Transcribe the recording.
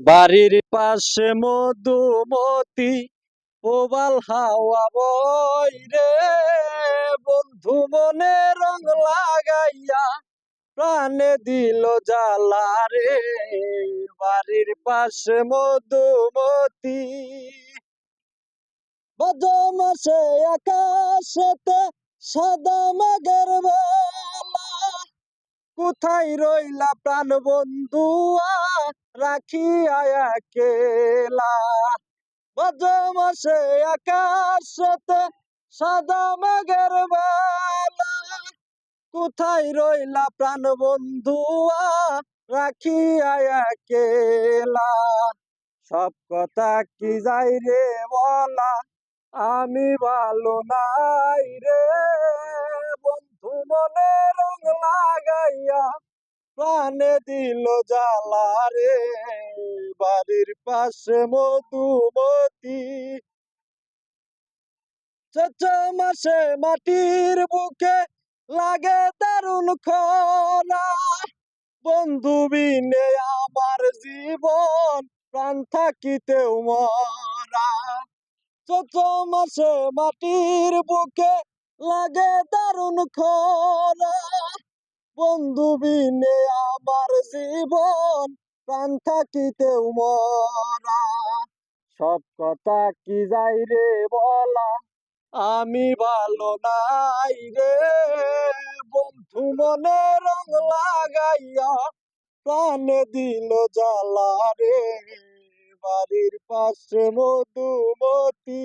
বাড়ির পাশে মধুমতি প্রবাল হাওয়া বই রে। বন্ধু মনে রং লাগাইয়া প্রাণে দিল জ্বালা রে। বাড়ির পাশে মধুমতি বদ মাসে আকাশেতে সাদা বেলা কোথায় রইলা প্রাণ বন্ধুয়া রাখিয়া কেলা বদ মাসে আকাশেতে সাদা বেলা। কোথায় রইলা প্রাণ বন্ধুয়া রাখিয়া কেলা সব কথা কি যাই রে বলা? আমি ভালো নাই রে। প্রাণে দিল জ্বালা রে। বাড়ির পাশে মধুমতি। মাসে মাটির বুকে লাগে দারুণ খরা। বন্ধু বিনে আমার জীবন, প্রাণ থাকিতেও মরা। চৈত্র মাসে মাটির বুকে লাগে দারুণ খরা। বন্ধু বিনে আমার জীবন, প্রাণ থাকিতেও মরা। সব কথা কি যাই রে বলা? আমি ভালো নাই রে। বন্ধু মনে রং লাগাইয়া প্রাণে দিল জ্বালা রে। বাড়ির পাশে মধুমতি।